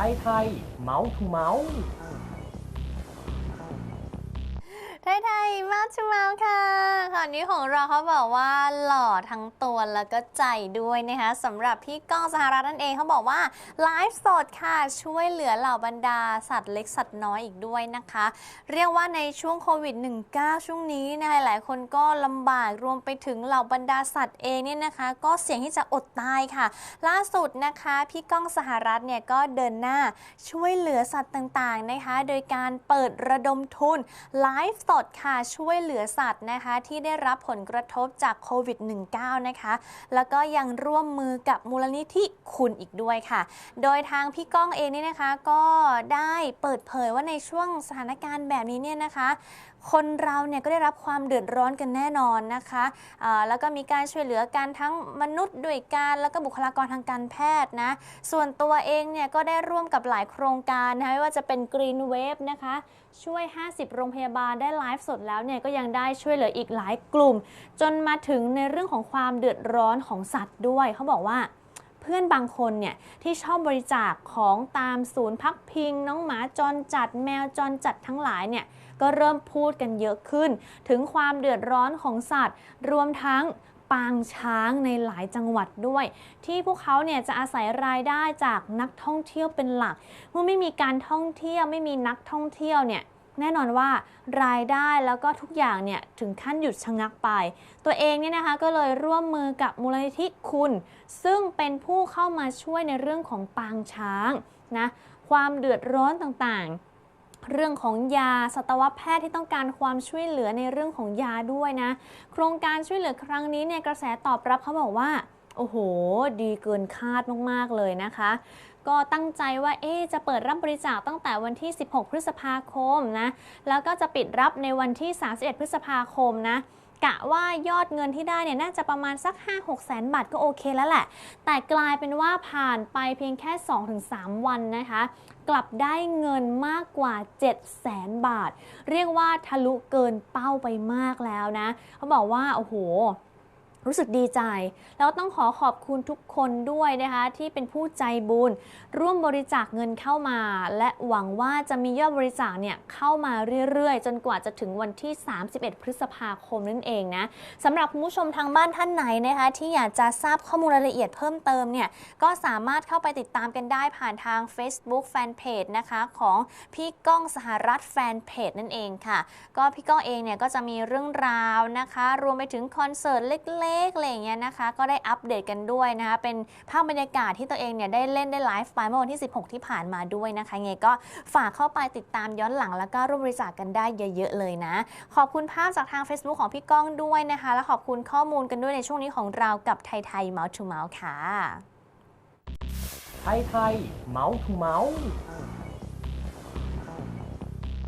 ไทยไทยเมาส์ทูเมาส์ ไทยไทยมาชูมาค่ะข่าวนี้ของเราเขาบอกว่าหล่อทั้งตัวแล้วก็ใจด้วยนะคะสำหรับพี่ก้องสหรัฐนั่นเองเขาบอกว่าไลฟ์สดค่ะช่วยเหลือเหล่าบรรดาสัตว์เล็กสัตว์น้อยอีกด้วยนะคะ เรียกว่าในช่วงโควิด -19 ช่วงนี้นะคะหลายคนก็ลำบากรวมไปถึงเหล่าบรรดาสัตว์เองเนี่ยนะคะ ก็เสี่ยงที่จะอดตายค่ะ ล่าสุดนะคะพี่ก้องสหรัฐเนี่ยก็เดินหน้าช่วยเหลือสัตว์ต่างๆนะคะ โดยการเปิดระดมทุนไลฟ์สดค่ะช่วยเหลือสัตว์นะคะที่ได้รับผลกระทบจากโควิด -19 นะคะ แล้วก็ยังร่วมมือกับมูลนิธิคุณอีกด้วยค่ะ โดยทางพี่ก้องเองเนี่ยนะคะก็ได้เปิดเผยว่าในช่วงสถานการณ์แบบนี้เนี่ยนะคะ คนเราเนี่ยก็ได้รับความเดือดร้อนกันแน่นอนนะคะอ่าแล้วก็มีการช่วยเหลือกันทั้งมนุษย์ด้วยการแล้วก็บุคลากรทางการแพทย์นะส่วนตัวเองเนี่ยก็ได้ร่วมกับหลายโครงการนะคะไม่ว่าจะเป็น Green Wave นะคะ ช่วย 50 โรงพยาบาลได้ไลายฟ์สดแล้วเนี่ยก็ยังได้ช่วยเหลืออีกหลายกลุ่ม จนมาถึงในเรื่องของความเดือดร้อนของสัตว์ด้วย เขาบอกว่าเพื่อนบางคนเนี่ยที่ชอบบริจาคของตามศูนย์พักพิง น้องหมาจรจัดแมวจรจัดทั้งหลายเนี่ยก็เริ่มพูดกันเยอะขึ้น ถึงความเดือดร้อนของสัตว์ รวมทั้งปางช้างในหลายจังหวัดด้วย ที่พวกเขาเนี่ยจะอาศัยรายได้จากนักท่องเที่ยวเป็นหลัก เมื่อไม่มีการท่องเที่ยวไม่มีนักท่องเที่ยวเนี่ย แน่นอนว่ารายได้แล้วก็ทุกอย่างเนี่ยถึงขั้นหยุดชะงักไป ตัวเองเนี่ยนะคะก็เลยร่วมมือกับมูลนิธิคุณ ซึ่งเป็นผู้เข้ามาช่วยในเรื่องของปางช้างนะความเดือดร้อนต่างๆเรื่องของยาสัตวแพทย์ที่ต้องการความช่วยเหลือในเรื่องของยาด้วยนะ โครงการช่วยเหลือครั้งนี้เนี่ยกระแสตอบรับเขาบอกว่า โอ้โห ดีเกินคาดมาก ๆ เลยนะคะ ก็ตั้งใจว่าเอ๊ะจะเปิดรับบริจาคตั้งแต่วันที่ 16 พฤษภาคมนะ แล้วก็จะปิดรับในวันที่ 31 พฤษภาคมนะกะว่ายอดเงินที่ได้เนี่ยน่าจะประมาณสัก 5-6แสนบาทก็โอเคแล้วแหละ แต่กลายเป็นว่าผ่านไปเพียงแค่ 2-3 วันนะคะ กลับได้เงินมากกว่า 7 แสนบาท เรียกว่าทะลุเกินเป้าไปมากแล้วนะ เขาบอกว่า โอ้โห รู้สึกดีใจ แล้วต้องขอขอบคุณทุกคนด้วยนะคะที่เป็นผู้ใจบุญ ร่วมบริจาคเงินเข้ามา และหวังว่าจะมียอดบริจาคเนี่ยเข้ามาเรื่อยๆ จนกว่าจะถึงวันที่ 31 พฤษภาคมนั่นเองนะสำหรับคุณผู้ชมทางบ้านท่านไหนนะคะที่อยากจะทราบข้อมูลรายละเอียดเพิ่มเติมเนี่ยก็สามารถเข้าไปติดตามกันได้ผ่านทาง Facebook Fanpage นะคะของพี่ก้องสหรัฐแฟนเพจนั่นเองค่ะ ก็พี่ก้องเองเนี่ยก็จะมีเรื่องราวนะคะ รวมไปถึงคอนเสิร์ตเล็กๆอะไรอย่างเงี้ยนะคะ ก็ได้อัปเดตกันด้วยนะคะ เป็นภาพบรรยากาศที่ตัวเองเนี่ยได้เล่นได้ไลฟ์ไปเมื่อวันที่ 16 ที่ผ่านมาด้วยนะคะไงก็ฝากเข้าไปติดตามย้อนหลังแล้วก็ร่วมบริจาคกันได้เยอะๆเลยนะ ขอบคุณภาพจากทาง Facebook ของพี่ก้องด้วยนะคะ และขอบคุณข้อมูลกันด้วยในช่วงนี้ของเรากับไทยไทยเมาส์ทูเมาส์ค่ะ ไทยไทยเมาส์ทูเมาส์